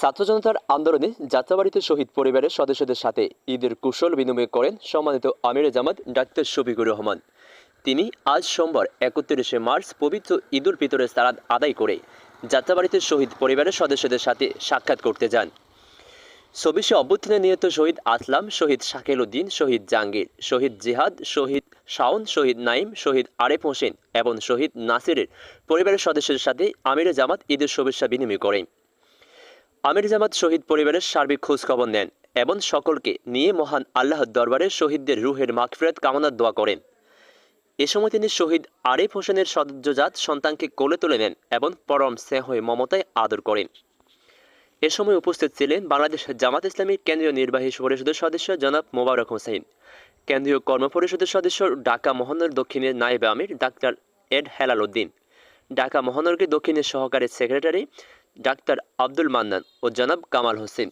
ছাত্র জনতার আন্দোলনে যাত্রাবাড়িতে শহীদ পরিবারের সদস্যদের সাথে ঈদের কুশল বিনিময় করেন সম্মানিত আমির জামাত ডাক্তার শফিকুর রহমান। তিনি আজ সোমবার একত্রিশে মার্চ পবিত্র ঈদুল ফিতরের সালাদ আদায় করে যাত্রাবাড়িতে শহীদ পরিবারের সদস্যদের সাথে সাক্ষাৎ করতে যান। চব্বিশে অভ্যুত্থানে নিহত শহীদ আসলাম, শহীদ শাকিল উদ্দিন শহীদ জাহাঙ্গীর, শহীদ জিহাদ, শহীদ শাওন, শহীদ নাইম শহীদ আরেফ হোসেন এবং শহীদ নাসিরের পরিবারের সদস্যদের সাথে আমিরে জামাত ঈদের শুভেচ্ছা বিনিময় করেন আমির জামাত শহীদ পরিবারের সার্বিক খোঁজখবর নেন এবং সকলকে নিয়ে মহান আল্লাহর দরবারে শহীদদের রুহের মাগফিরাত কামনার দোয়া করেন। এ সময় তিনি শহীদ আরিফ হোসেনের সদ্যজাত সন্তানকে কোলে তুলে নেন এবং পরম স্নেহ মমতায় আদর করেন। এ সময় উপস্থিত ছিলেন বাংলাদেশ জামাত ইসলামী কেন্দ্রীয় নির্বাহী পরিষদের সদস্য জনাব মোবারক হোসেন, কেন্দ্রীয় কর্মপরিষদের সদস্য ঢাকা মহানগর দক্ষিণের নায়েব আমির, ডাক্তার এড হেলাল উদ্দিন। ঢাকা মহানগরী দক্ষিণের সহকারী সেক্রেটারি ডাক্তার আব্দুল মান্নান ও জনাব কামাল হোসেন।